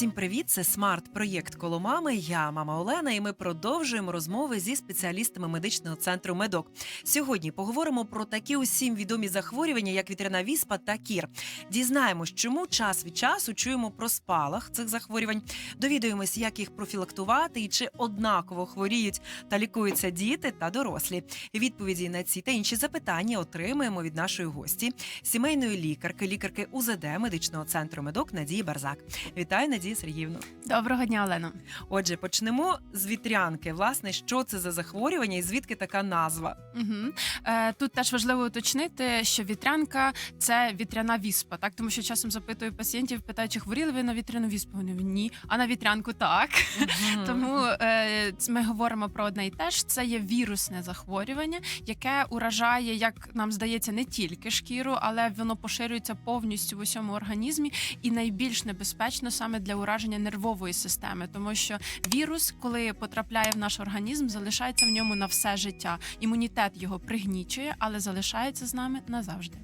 Всім привіт! Це смарт-проєкт коло мами. Я мама Олена, і ми продовжуємо розмови зі спеціалістами медичного центру Медок. Сьогодні поговоримо про такі усім відомі захворювання, як вітряна віспа та кір. Дізнаємось, чому час від часу чуємо про спалах цих захворювань. Довідуємось, як їх профілактувати і чи однаково хворіють та лікуються діти та дорослі. Відповіді на ці та інші запитання отримаємо від нашої гості, сімейної лікарки, лікарки УЗД медичного центру Медок Надії Барзак. Вітаю, Надія Сергіївна. Доброго дня, Олено. Отже, почнемо з вітрянки. Власне, що це за захворювання і звідки така назва? Угу. Е, тут теж важливо уточнити, що вітрянка це вітряна віспа, так тому що часом запитую пацієнтів, питаю, чи хворіли ви на вітряну віспу? Вони ні, а на вітрянку так. Тому е, ми говоримо про одне і те ж. Це є вірусне захворювання, яке уражає, як нам здається, не тільки шкіру, але воно поширюється повністю в усьому організмі і найбільш небезпечно саме для ураження нервової системи, тому що вірус, коли потрапляє в наш організм, залишається в ньому на все життя. Імунітет його пригнічує, але залишається з нами назавжди.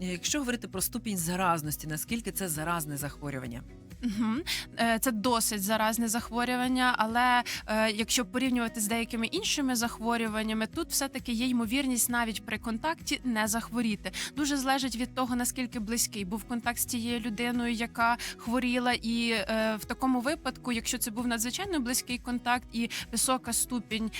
Якщо говорити про ступінь заразності, наскільки це заразне захворювання? Угу. Це досить заразне захворювання, але е, якщо порівнювати з деякими іншими захворюваннями, тут все-таки є ймовірність навіть при контакті не захворіти. Дуже залежить від того, наскільки близький був контакт з тією людиною, яка хворіла, і е, в такому випадку, якщо це був надзвичайно близький контакт і висока ступінь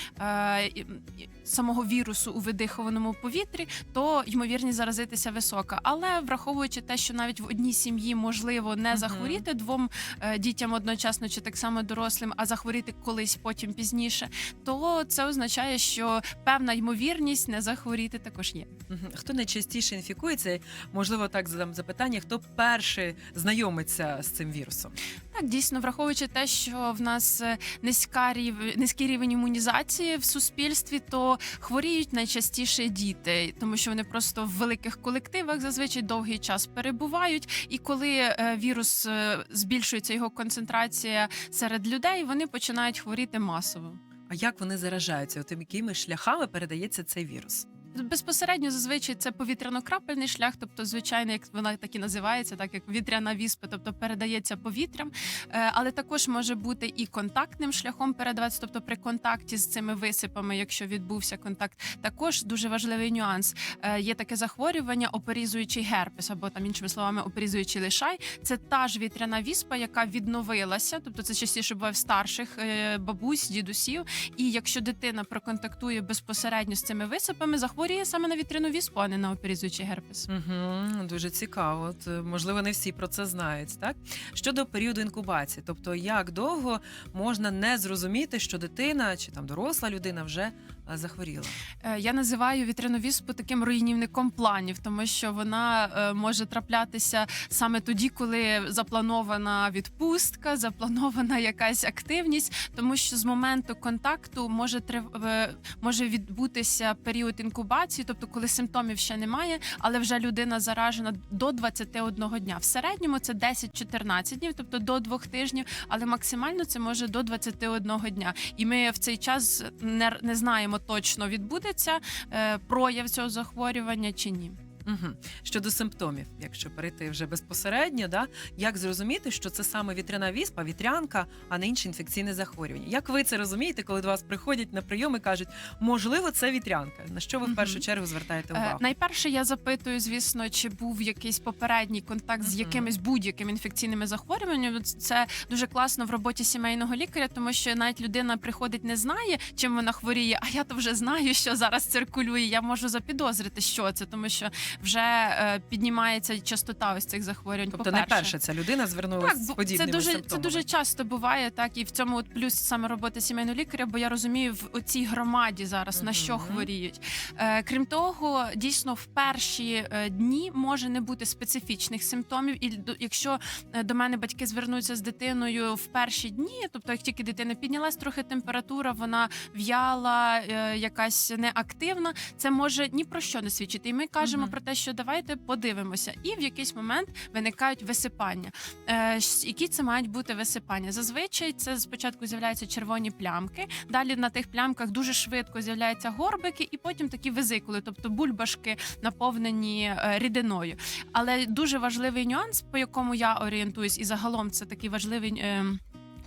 самого вірусу у видихованому повітрі, то ймовірність заразитися висока. Але враховуючи те, що навіть в одній сім'ї можливо не захворіти двом е, дітям одночасно чи так само дорослим, а захворіти колись потім пізніше, то це означає, що певна ймовірність не захворіти також є. Мгм. Хто найчастіше інфікується? Можливо, так задам запитання, хто перший знайомиться з цим вірусом? Так, дійсно, враховуючи те, що в нас е, низька рів... низький рівень імунізації в суспільстві, то хворіють найчастіше діти, тому що вони просто в великих колективах зазвичай довгий час перебувають. І коли е, вірус е, збільшується його концентрація серед людей, вони починають хворіти масово. А як вони заражаються? От якими шляхами передається цей вірус? Безпосередньо зазвичай це повітряно-крапельний шлях, тобто звичайно, як вона так і називається, так як вітряна віспа, тобто передається повітрям, Е, але також може бути і контактним шляхом передаватися, тобто при контакті з цими висипами, якщо відбувся контакт. Також дуже важливий нюанс. Е, Є таке захворювання, оперізуючий герпес, або там іншими словами, оперізуючий лишай. Це та ж вітряна віспа, яка відновилася, тобто це частіше буває в старших е, бабусь, дідусів. І якщо дитина проконтактує безпосередньо з цими висипами, захворює саме на вітряну віспу, а не на оперізуючий герпес. Угу, дуже цікаво. От, е, можливо, не всі про це знають. Так щодо періоду інкубації, тобто як довго можна не зрозуміти, що дитина чи там доросла людина вже захворіла? Е, Я називаю вітряну віспу таким руйнівником планів, тому що вона е, може траплятися саме тоді, коли запланована відпустка, запланована якась активність, тому що з моменту контакту може е, може відбутися період інкубації, тобто коли симптомів ще немає, але вже людина заражена до 21 дня. В середньому це 10-14 днів, тобто до двох тижнів, але максимально це може до 21 дня. І ми в цей час не, не знаємо точно відбудеться е, прояв цього захворювання чи ні. Угу. Щодо симптомів, якщо перейти вже безпосередньо, да як зрозуміти, що це саме вітряна віспа, вітрянка, а не інше інфекційне захворювання? Як ви це розумієте, коли до вас приходять на прийом і кажуть, можливо, це вітрянка? На що ви в першу чергу звертаєте Е, увагу? найперше я запитую, звісно, чи був якийсь попередній контакт з якимись будь-якими інфекційними захворюваннями. Це дуже класно в роботі сімейного лікаря, тому що навіть людина приходить, не знає, чим вона хворіє. А я то вже знаю, що зараз циркулює. Я можу запідозрити, що це, тому що вже е, піднімається частота ось цих захворювань. Тобто не по-перше. перша ця людина звернулася з подібними це дуже це дуже часто буває, так і в цьому от плюс саме роботи сімейного лікаря, бо я розумію в оцій громаді зараз на що хворіють. Е, крім того, дійсно в перші е, дні може не бути специфічних симптомів. І до- якщо е, до мене батьки звернуться з дитиною в перші дні, тобто як тільки дитина піднялась трохи температура, вона в'яла, е, якась неактивна, це може ні про що не свідчити. І ми кажемо про те, що давайте подивимося, і в якийсь момент виникають висипання. Е, які це мають бути висипання? Зазвичай це спочатку з'являються червоні плямки. Далі на тих плямках дуже швидко з'являються горбики, і потім такі визикули, тобто бульбашки наповнені е, рідиною. Але дуже важливий нюанс, по якому я орієнтуюсь, і загалом це такий важливий. е,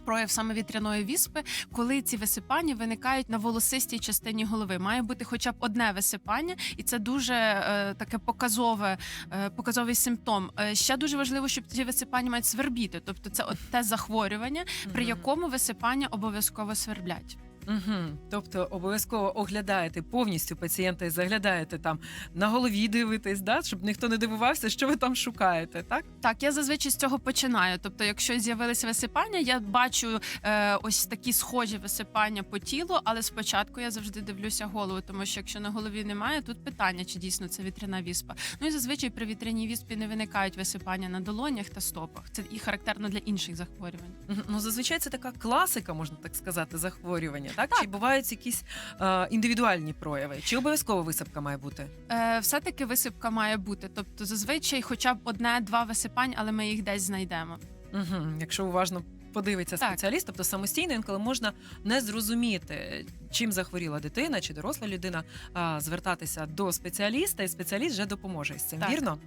Прояв саме вітряної віспи, коли ці висипання виникають на волосистій частині голови. Має бути хоча б одне висипання, і це дуже е, таке показове, е, показовий симптом. Е, ще дуже важливо, щоб ці висипання мають свербіти, тобто це от те захворювання, при якому висипання обов'язково сверблять. Угу. Тобто обов'язково оглядаєте повністю пацієнта і заглядаєте там на голові дивитесь, да? щоб ніхто не дивувався, що ви там шукаєте, так? Так, я зазвичай з цього починаю. Тобто, якщо з'явилися висипання, я бачу е, ось такі схожі висипання по тілу, але спочатку я завжди дивлюся голову, тому що якщо на голові немає, тут питання, чи дійсно це вітряна віспа. Ну і зазвичай при вітряній віспі не виникають висипання на долонях та стопах. Це і характерно для інших захворювань. Ну, зазвичай це така класика, можна так сказати, захворювання. Так? Так. Чи бувають якісь е, індивідуальні прояви? Чи обов'язково висипка має бути? Е, все-таки висипка має бути. Тобто, зазвичай, хоча б одне-два висипань, але ми їх десь знайдемо. Угу. Якщо уважно подивиться Так. спеціаліст, тобто самостійно інколи можна не зрозуміти, чим захворіла дитина чи доросла людина, а, звертатися до спеціаліста, і спеціаліст вже допоможе з цим. Так. Вірно?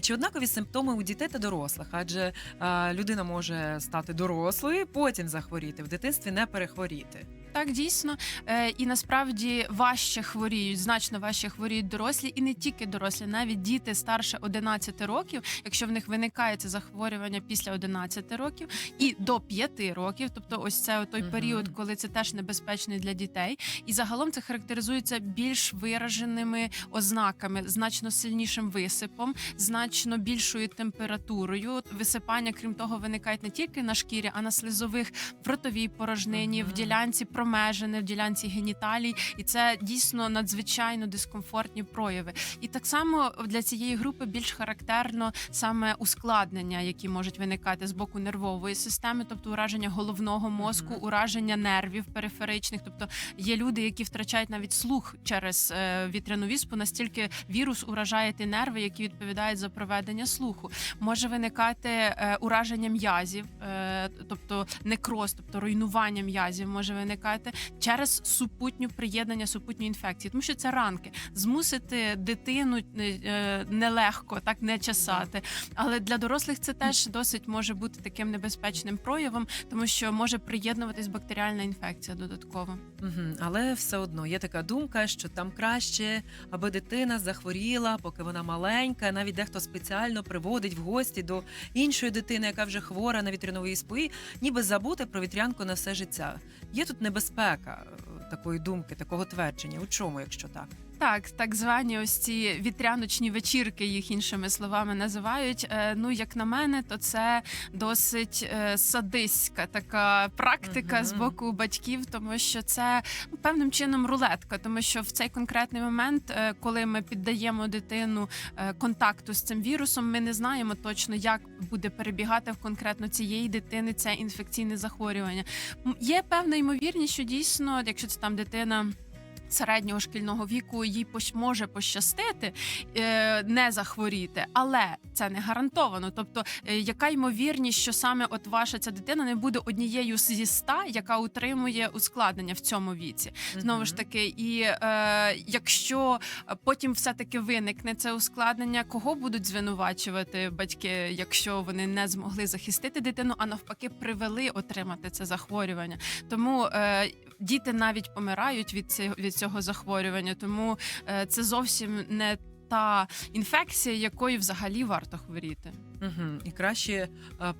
Чи однакові симптоми у дітей та дорослих? Адже а, людина може стати дорослою, потім захворіти, в дитинстві не перехворіти. Так, дійсно. Е, і насправді важче хворіють, значно важче хворіють дорослі, і не тільки дорослі, навіть діти старше 11 років, якщо в них виникає це захворювання після 11 років, і до 5 років, тобто ось це той період, коли це теж небезпечний для дітей. І загалом це характеризується більш вираженими ознаками, значно сильнішим висипом, значно більшою температурою. Висипання, крім того, виникають не тільки на шкірі, а на слизових в ротовій порожнині, в ділянці промежини, в ділянці геніталій, і це дійсно надзвичайно дискомфортні прояви. І так само для цієї групи більш характерно саме ускладнення, які можуть виникати з боку нервової системи, тобто ураження головного мозку, ураження нервів периферичних. Тобто є люди, які втрачають навіть слух через е, вітряну віспу, настільки вірус уражає ті нерви, які відповідають за проведення слуху. Може виникати е, ураження м'язів, е, тобто некроз, тобто руйнування м'язів може виникати через супутню приєднання супутньої інфекції, тому що це ранки. Змусити дитину е, нелегко, так не чесати. Але для дорослих це теж досить може бути таким небезпечним проявом, тому що може приєднуватись бактеріальна інфекція додатково. Але все одно є така думка, що там краще, аби дитина захворіла, поки вона маленька. Навіть дехто спеціально приводить в гості до іншої дитини, яка вже хвора на вітряну віспу, і ніби забути про вітрянку на все життя. Є тут небезпека е, такої думки, такого твердження. У чому, якщо так? Так, так звані ось ці вітряночні вечірки, їх іншими словами називають. Е, Ну, як на мене, то це досить е, садистська така практика Мгм. з боку батьків, тому що це ну, певним чином рулетка, тому що в цей конкретний момент, е, коли ми піддаємо дитину контакту з цим вірусом, ми не знаємо точно, як буде перебігати в конкретно цієї дитини це інфекційне захворювання. Є певна ймовірність, що дійсно, якщо це там дитина. Середнього шкільного віку їй може пощастити е, не захворіти, але це не гарантовано. Тобто, е, яка ймовірність, що саме от ваша ця дитина не буде однією зі ста, яка утримує ускладнення в цьому віці? Знову ж таки, і е, якщо потім все-таки виникне це ускладнення, кого будуть звинувачувати батьки, якщо вони не змогли захистити дитину, а навпаки, привели отримати це захворювання. Тому е, діти навіть помирають від цього від цього захворювання, тому е, це зовсім не та інфекція, якою взагалі варто хворіти. Угу. І краще е,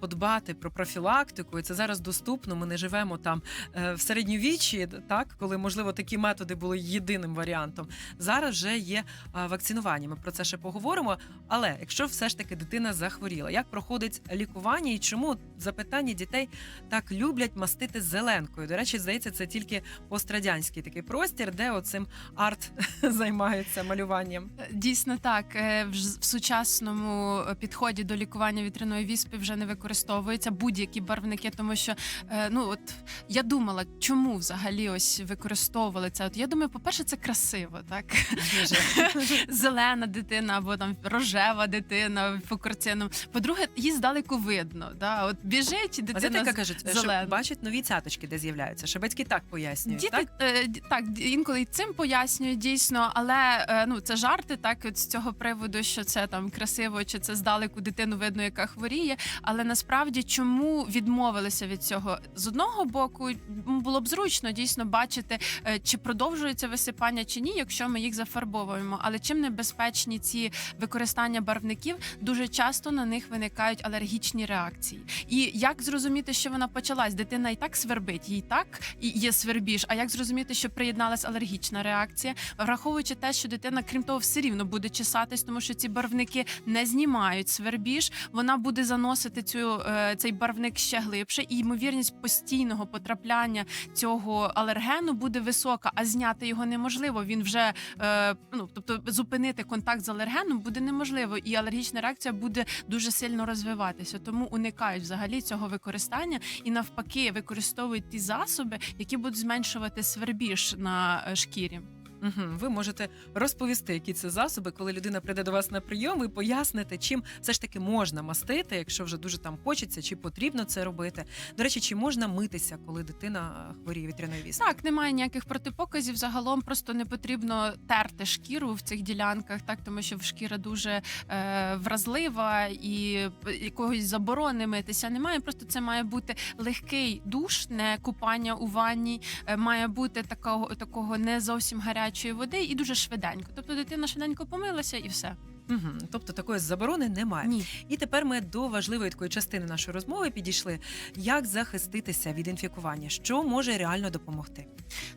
подбати про профілактику. І це зараз доступно. Ми не живемо там е, в середньовіччі, так коли можливо такі методи були єдиним варіантом. Зараз вже є е, вакцинування. Ми про це ще поговоримо. Але якщо все ж таки дитина захворіла, як проходить лікування і чому запитання дітей так люблять мастити зеленкою? До речі, здається, це тільки пострадянський такий простір, де оцим арт займаються малюванням. Дійсно так, Е, в сучасному підході до лікування вітряної віспи вже не використовується будь-які барвники, тому що е, ну от я думала, чому взагалі ось використовували це. От я думаю, по-перше, це красиво, так зелена дитина або там рожева дитина по картинам. По-друге, її здалеку видно. Да? От біжить дитина це кажуть, зелена. що бачать нові цяточки, де з'являються. Батьки так пояснюють. Діти так? е, так інколи і цим пояснюють дійсно, але е, ну це жарти, так от з цього приводу, що це там красиво, чи це здалеку дитину видно, яка хворіє. Але насправді чому відмовилися від цього? З одного боку було б зручно дійсно бачити, е, чи продовжується висипання чи ні, якщо ми їх зафарбовуємо. Але чим небезпечні ці використання барвників, дуже часто на них виникають алергічні реакції. І як зрозуміти, що вона почалась? Дитина і так свербить, їй так і є свербіж. А як зрозуміти, що приєдналась алергічна реакція, враховуючи те, що дитина, крім того, все рівно буде чесатись, тому що ці барвники не знімають свербіж. Вона буде заносити цю е, цей барвник ще глибше, і ймовірність постійного потрапляння цього алергену буде висока, а зняти його неможливо. Він вже е, ну тобто зупинити контакт з алергеном буде неможливо, і алергічна реакція буде дуже сильно розвиватися. Тому уникають взагалі цього використання і навпаки використовують ті засоби, які будуть зменшувати свербіж на е, шкірі. Угу. Ви можете розповісти, які це засоби, коли людина прийде до вас на прийом і пояснити, чим все ж таки можна мастити, якщо вже дуже там хочеться, чи потрібно це робити. До речі, чи можна митися, коли дитина хворіє вітряною віспою? Так, немає ніяких протипоказів. Загалом просто не потрібно терти шкіру в цих ділянках, так тому що шкіра дуже е, вразлива і якогось заборони митися немає. Просто це має бути легкий душ, не купання у ванні, е, має бути такого такого не зовсім гарячої води і дуже швиденько. Тобто дитина швиденько помилася і все. Угу. Тобто такої заборони немає. Ні. І тепер ми до важливої такої частини нашої розмови підійшли. Як захиститися від інфікування? Що може реально допомогти?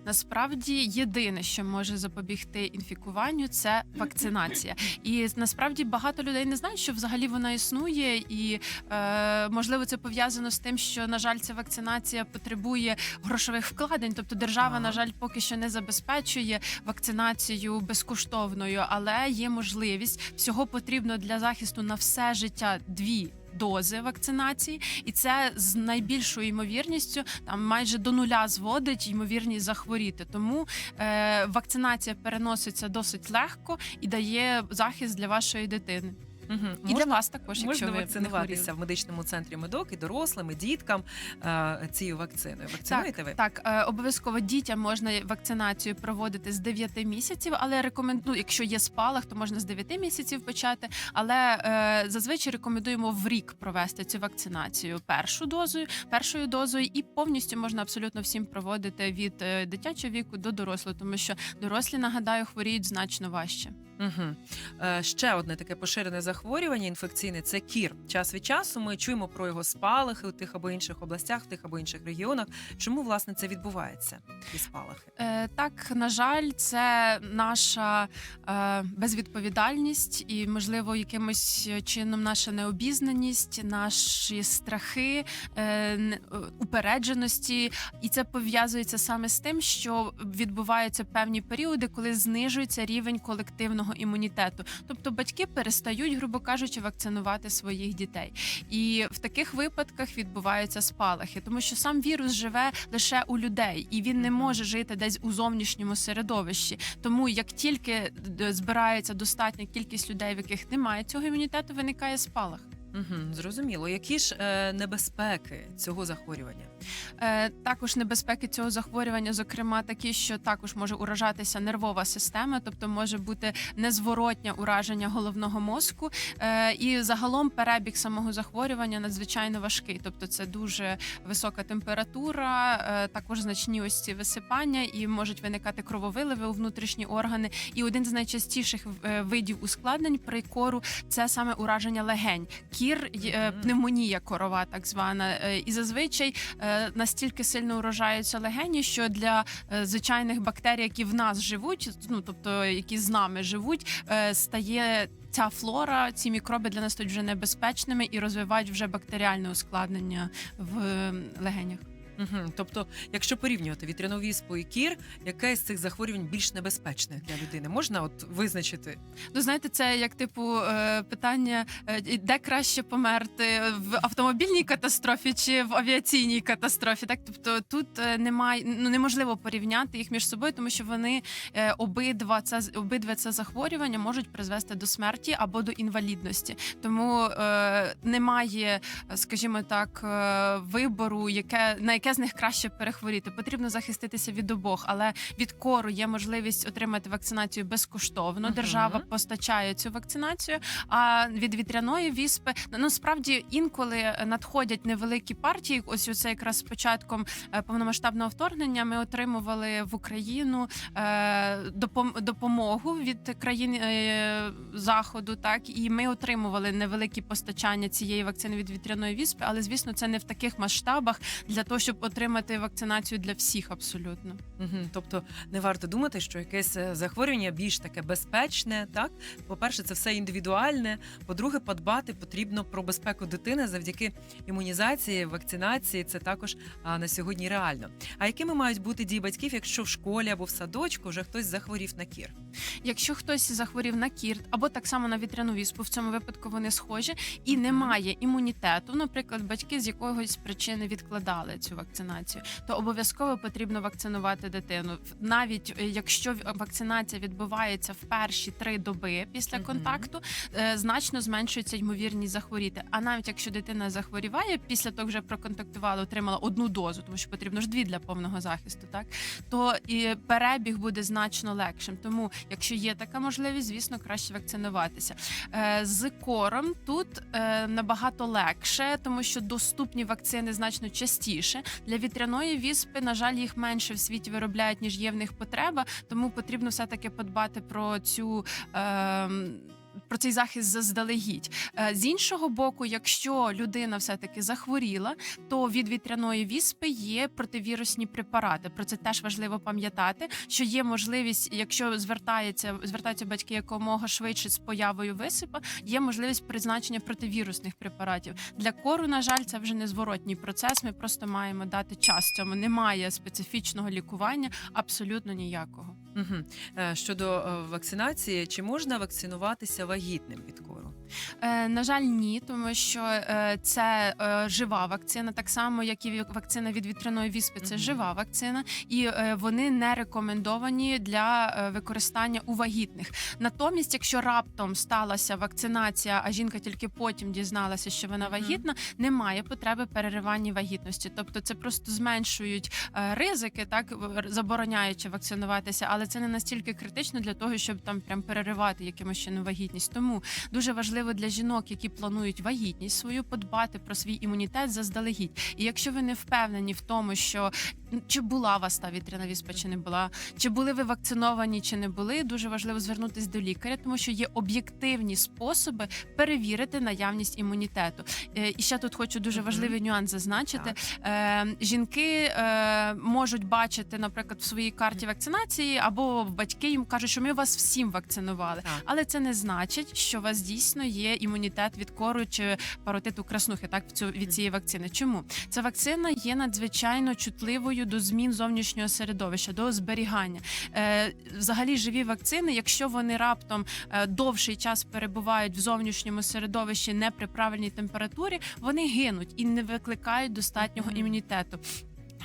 Насправді єдине, що може запобігти інфікуванню, це вакцинація. І насправді багато людей не знають, що взагалі вона існує, і е, можливо це пов'язано з тим, що на жаль, ця вакцинація потребує грошових вкладень. Тобто держава, Ага. на жаль, поки що не забезпечує вакцинацію безкоштовною, але є можливість всього потрібно для захисту на все життя дві. Дози вакцинації, і це з найбільшою ймовірністю там майже до нуля зводить ймовірність захворіти. Тому е, вакцинація переноситься досить легко і дає захист для вашої дитини. Угу. І для вас також, якщо Можна ви вакцинуватися в медичному центрі медок і дорослим, і діткам е, цією вакциною. Вакцинуєте ви? Так, е, обов'язково дітям можна вакцинацію проводити з 9 місяців, але рекомендую, якщо є спалах, то можна з 9 місяців почати. Але е, зазвичай рекомендуємо в рік провести цю вакцинацію першу дозою, першою дозою, і повністю можна абсолютно всім проводити від е, дитячого віку до дорослого, тому що дорослі нагадаю хворіють значно важче. Угу. Ще одне таке поширене захворювання інфекційне це кір. Час від часу ми чуємо про його спалахи у тих або інших областях, в тих або інших регіонах. Чому власне це відбувається? Ці спалахи? Е, так, на жаль, це наша е, безвідповідальність і, можливо, якимось чином наша необізнаність, наші страхи, е, е, упередженості, і це пов'язується саме з тим, що відбуваються певні періоди, коли знижується рівень колективного імунітету. Тобто батьки перестають, грубо кажучи, вакцинувати своїх дітей. І в таких випадках відбуваються спалахи, тому що сам вірус живе лише у людей, і він не може жити десь у зовнішньому середовищі. Тому як тільки збирається достатня кількість людей, в яких немає цього імунітету, виникає спалах. Угу. Зрозуміло. Які ж е, небезпеки цього захворювання? Е, також небезпеки цього захворювання, зокрема, такі, що також може уражатися нервова система, тобто може бути незворотнє ураження головного мозку. Е, і загалом перебіг самого захворювання надзвичайно важкий. Тобто, це дуже висока температура, е, також значні ось ці висипання, і можуть виникати крововиливи у внутрішні органи. І один з найчастіших видів ускладнень при кору це саме ураження легень. Кір пневмонія корова, так звана. І зазвичай настільки сильно урожаються легені, що для е, звичайних бактерій, які в нас живуть, ну тобто які з нами живуть, е, стає. Ця флора, ці мікроби для нас стають вже небезпечними і розвивають вже бактеріальне ускладнення в е, легенях. Угу. Тобто, якщо порівнювати вітряну віспу і кір, яке з цих захворювань більш небезпечне для людини? Можна от визначити? Ну, знаєте, це як типу е, питання, е, де краще померти в автомобільній катастрофі чи в авіаційній катастрофі. Так, тобто тут е, немає ну неможливо порівняти їх між собою, тому що вони обидва це обидва це захворювання можуть призвести до смерті або до інвалідності. Тому е, немає, скажімо так, вибору, яке на яке з них краще перехворіти. Потрібно захиститися від обох, але від кору є можливість отримати вакцинацію безкоштовно. Держава постачає цю вакцинацію. А від вітряної віспи ну справді інколи надходять невеликі партії. Ось оце якраз з початком е, повномасштабного вторгнення ми отримували в Україну е, допомогу від країн е, заходу. Так і ми отримували невеликі постачання цієї вакцини від вітряної віспи, але звісно, це не в таких масштабах для того, щоб отримати вакцинацію для всіх абсолютно. Угу. Тобто не варто думати, що якесь е, захворювання більш таке безпечне. Так, по-перше, це все індивідуальне. По-друге, подбати потрібно про безпеку дитини завдяки імунізації, вакцинації. Це також а, на сьогодні реально. А якими мають бути дії батьків, якщо в школі або в садочку вже хтось захворів на кір? Якщо хтось захворів на кірт або так само на вітряну віспу, в цьому випадку вони схожі, і немає імунітету, наприклад, батьки з якогось причини відкладали цю вакцинацію, то обов'язково потрібно вакцинувати дитину. Навіть е, якщо вакцинація відбувається в перші три доби після контакту, е, значно зменшується ймовірність захворіти. А навіть якщо дитина захворіває, після того вже проконтактувала, отримала одну дозу, тому що потрібно ж дві для повного захисту, так то і перебіг буде значно легшим. Тому, якщо є така можливість, звісно, краще вакцинуватися. Е, З кором тут набагато легше, тому що доступні вакцини значно частіше. Для вітряної віспи, на жаль, їх менше в світі виробляють, ніж є в них потреба. Тому потрібно все таки подбати про цю. Е, про цей захист заздалегідь Е, з іншого боку, якщо людина все таки захворіла, то від вітряної віспи є противірусні препарати. Про це теж важливо пам'ятати. Що є можливість, якщо звертається звертаються батьки якомога швидше з появою висипа, є можливість призначення противірусних препаратів. Для кору, на жаль, це вже незворотній процес. Ми просто маємо дати час цьому. Немає специфічного лікування, абсолютно ніякого. Угу. Щодо е, вакцинації, чи можна вакцинуватися вагітним від кору? Е, на жаль, ні, тому що е, це е, жива вакцина, так само як і вакцина від вітряної віспи. Це Мгм. жива вакцина, і е, вони не рекомендовані для е, використання у вагітних. Натомість, якщо раптом сталася вакцинація, а жінка тільки потім дізналася, що вона вагітна, немає потреби переривання вагітності. Тобто, це просто зменшують е, ризики, так забороняючи вакцинуватися, але це не настільки критично для того, щоб там прям переривати якимось чином вагітність. Тому дуже важливо для жінок, які планують вагітність свою, подбати про свій імунітет заздалегідь. І якщо ви не впевнені в тому, що чи була у вас та вітряна віспа, чи не була, чи були ви вакциновані, чи не були, дуже важливо звернутись до лікаря, тому що є об'єктивні способи перевірити наявність імунітету. Е, І ще тут хочу дуже важливий нюанс зазначити. Так. Е, жінки е, можуть бачити, наприклад, в своїй карті вакцинації або батьки їм кажуть, що ми вас всім вакцинували. Так. Але це не значить, що у вас дійсно є імунітет від кору чи паротиту краснухи, так в цю від цієї вакцини. Чому ця вакцина є надзвичайно чутливою до змін зовнішнього середовища, до зберігання? Е, взагалі, живі вакцини, якщо вони раптом е, довший час перебувають в зовнішньому середовищі не при правильній температурі, вони гинуть і не викликають достатнього імунітету.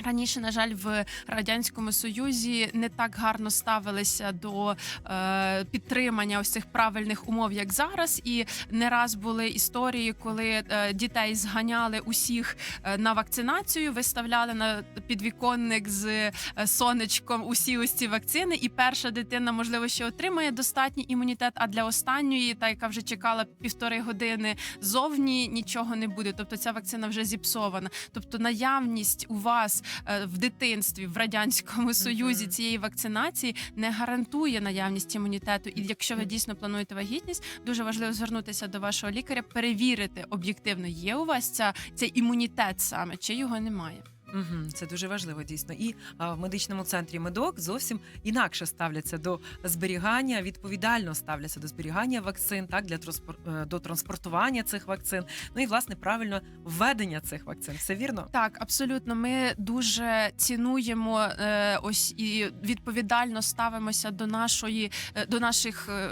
Раніше, на жаль, в радянському союзі не так гарно ставилися до е, підтримання ось цих правильних умов, як зараз. І не раз були історії, коли е, дітей зганяли усіх е, на вакцинацію, виставляли на підвіконник з е, сонечком усі ось ці вакцини. І перша дитина, можливо, ще отримає достатній імунітет. А для останньої, та яка вже чекала півтори години зовні, нічого не буде. Тобто ця вакцина вже зіпсована. Тобто наявність у вас в дитинстві в радянському союзі цієї вакцинації не гарантує наявність імунітету. І якщо ви дійсно плануєте вагітність, дуже важливо звернутися до вашого лікаря, перевірити об'єктивно, є у вас ця цей імунітет саме чи його немає. Угу, це дуже важливо, дійсно. І а, в медичному центрі медок зовсім інакше ставляться до зберігання, відповідально ставляться до зберігання вакцин, так для транспор- е, до транспортування цих вакцин. Ну і власне правильно введення цих вакцин. Все вірно? Так, абсолютно. Ми дуже цінуємо е, ось і відповідально ставимося до нашої е, до наших. е,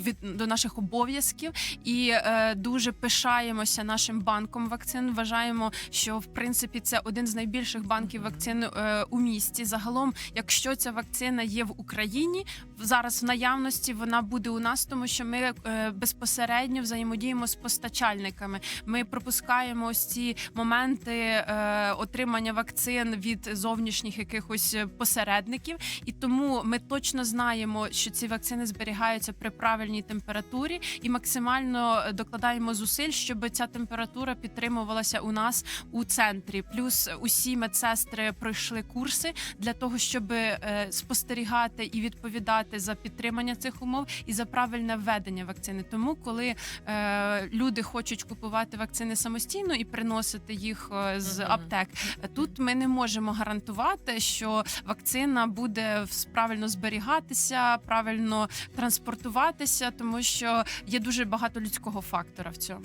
Від до наших обов'язків і е, дуже пишаємося нашим банком вакцин. Вважаємо, що в принципі це один з найбільших банків вакцин е, у місті. Загалом, якщо ця вакцина є в Україні, зараз в наявності вона буде у нас, тому що ми е, безпосередньо взаємодіємо з постачальниками. Ми пропускаємо ось ці моменти е, отримання вакцин від зовнішніх якихось посередників, і тому ми точно знаємо, що ці вакцини зберігаються при правильній температурі, і максимально е, докладаємо зусиль, щоб ця температура підтримувалася у нас у центрі. Плюс усі медсестри пройшли курси для того, щоб е, спостерігати і відповідати за підтримання цих умов і за правильне введення вакцини. Тому, коли е, люди хочуть купувати вакцини самостійно і приносити їх е, з аптек, тут ми не можемо гарантувати, що вакцина буде правильно зберігатися, правильно транспортуватися, тому що є дуже багато людського фактора в цьому.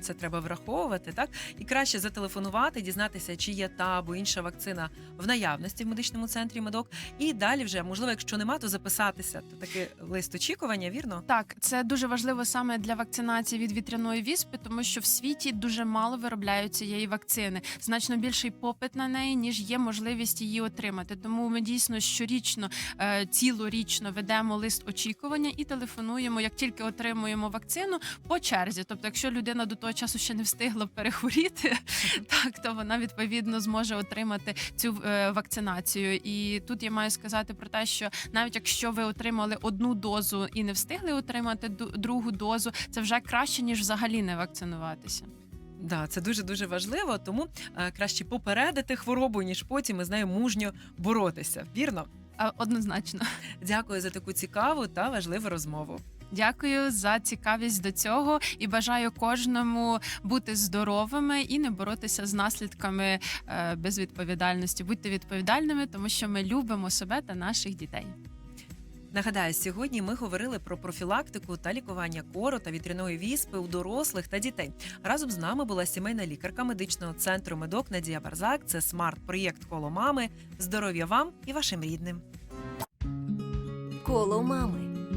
Це треба враховувати, так і краще зателефонувати, дізнатися, чи є та або інша вакцина в наявності в медичному центрі медок. І далі вже можливо, якщо нема, то записатися. То таки лист очікування, вірно? Так, це дуже важливо саме для вакцинації від вітряної віспи, тому що в світі дуже мало виробляють цієї вакцини. Значно більший попит на неї, ніж є можливість її отримати. Тому ми дійсно щорічно, е, цілорічно ведемо лист очікування і телефонуємо, як тільки отримуємо вакцину по черзі. Тобто, якщо людина до того часу ще не встигла перехворіти, так то вона відповідно зможе отримати цю е, вакцинацію. І тут я маю сказати про те, що навіть якщо ви отримали одну дозу і не встигли отримати другу дозу, це вже краще ніж взагалі не вакцинуватися. Да, це дуже дуже важливо, тому е, краще попередити хворобу, ніж потім із нею мужньо боротися. Вірно? Однозначно, Дякую за таку цікаву та важливу розмову. Дякую за цікавість до цього і бажаю кожному бути здоровими і не боротися з наслідками е, безвідповідальності. Будьте відповідальними, тому що ми любимо себе та наших дітей. Нагадаю, сьогодні ми говорили про профілактику та лікування кору та вітряної віспи у дорослих та дітей. Разом з нами була сімейна лікарка медичного центру медок Надія Барзак. Це смарт-проєкт коло мами. Здоров'я вам і вашим рідним. Коло мами.